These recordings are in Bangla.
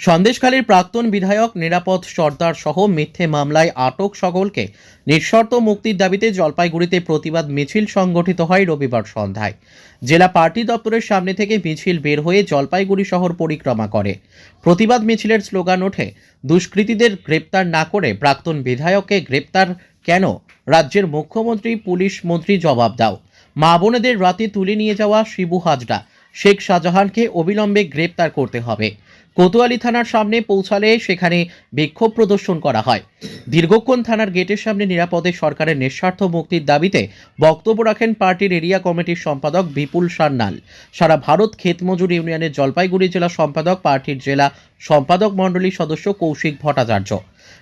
সন্দেশখালীর প্রাক্তন বিধায়ক নিরাপদ সর্দার সহ মিথ্যে মামলায় আটক সকলকে নিঃশর্ত মুক্তির দাবিতে জলপাইগুড়িতে প্রতিবাদ মিছিল সংগঠিত হয় রবিবার সন্ধ্যায়। জেলা পার্টি দপ্তরের সামনে থেকে মিছিল বের হয়ে জলপাইগুড়ি শহর পরিক্রমা করে। প্রতিবাদ মিছিলের স্লোগান ওঠে, দুষ্কৃতীদের গ্রেপ্তার না করে প্রাক্তন বিধায়ককে গ্রেপ্তার কেন? রাজ্যের মুখ্যমন্ত্রী, পুলিশ মন্ত্রী জবাব দাও। মা বোনেদের রাতে তুলে নিয়ে যাওয়া শিবু হাজরা, শেখ শাহজাহানকে অবিলম্বে গ্রেপ্তার করতে হবে। কোতোয়ালি থানার সামনে পৌঁছালে সেখানে বিক্ষোভ প্রদর্শন করা হয়। দীর্ঘক্ষণ থানার গেটের সামনে নিরাপদে সরকারের নিঃস্বার্থ মুক্তির দাবিতে বক্তব্য রাখেন পার্টির এরিয়া কমিটির সম্পাদক বিপুল সান্যাল। সারা ভারত ক্ষেতমজুর ইউনিয়নের জলপাইগুড়ি জেলা সম্পাদক, পার্টির জেলা সম্পাদক মণ্ডলীর সদস্য কৌশিক ভট্টাচার্য।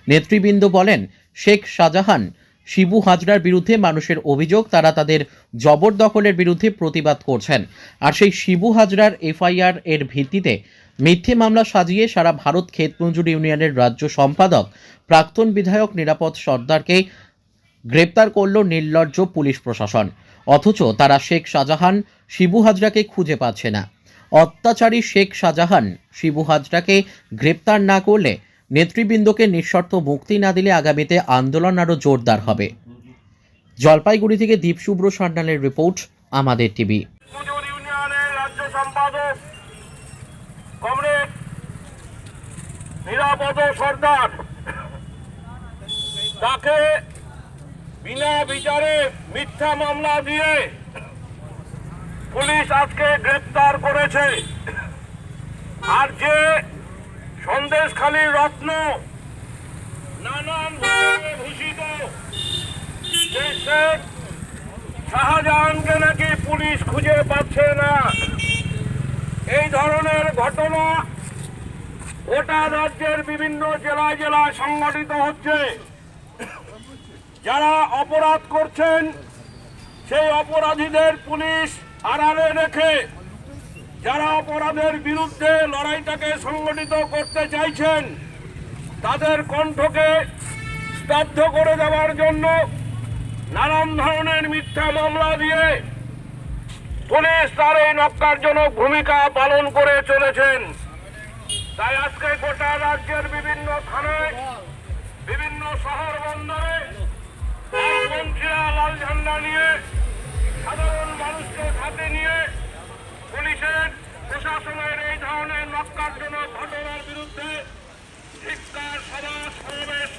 নেতৃবৃন্দ বলেন, শেখ শাহজাহান শিবু হাজরার বিরুদ্ধে মানুষের অভিযোগ, তারা তাদের জবরদখলের বিরুদ্ধে প্রতিবাদ করছেন। আর সেই শিবু হাজরার এফআইআর এর ভিত্তিতে মিথ্যে মামলা সাজিয়ে সারা ভারত ক্ষেত মজুর ইউনিয়নের রাজ্য সম্পাদক, প্রাক্তন বিধায়ক নিরাপদ সর্দারকে গ্রেপ্তার করল নির্লজ্জ পুলিশ প্রশাসন। অথচ তারা শেখ শাহজাহান, শিবু হাজরাকে খুঁজে পাচ্ছে না। অত্যাচারী শেখ শাহজাহান, শিবু হাজরাকে গ্রেপ্তার না করলে নেতৃবৃন্দকে নিঃশর্ত মুক্তি না দিলে আগামীতে আন্দোলন আরও জোরদার হবে। জলপাইগুড়ি থেকে দীপ শুভ্র সান্যালের রিপোর্ট, আমাদের টিভি। রাজ্য নিরাপদ সর্দার তাকে বিনা বিচারে মিথ্যা মামলা দিয়ে পুলিশ আজকে গ্রেপ্তার করেছে। আর যে সন্দেশখালীর রত্ন। নানান ভূষিত। শাহজাহানকে নাকি পুলিশ খুঁজে পাচ্ছে না। এই ধরনের ঘটনা গোটা রাজ্যের বিভিন্ন জেলায় জেলায় সংগঠিত হচ্ছে। যারা অপরাধ করছেন, সেই অপরাধীদের পুলিশ আড়ালে রেখে যারা অপরাধের বিরুদ্ধে লড়াইটাকে সংগঠিত করতে চাইছেন, তাদের কণ্ঠকে স্তব্ধ করে দেওয়ার জন্য নানান ধরনের মিথ্যা মামলা দিয়ে পুলিশ তার এই নক্কারজনক ভূমিকা পালন করে চলেছেন। তাই আজকে গোটা রাজ্যের বিভিন্ন থানায় বিভিন্ন শহর বন্দরে লাল ঝান্ডা নিয়ে ধরনের ঘটনার বিরুদ্ধে ধিক্কার সভা সমাবেশ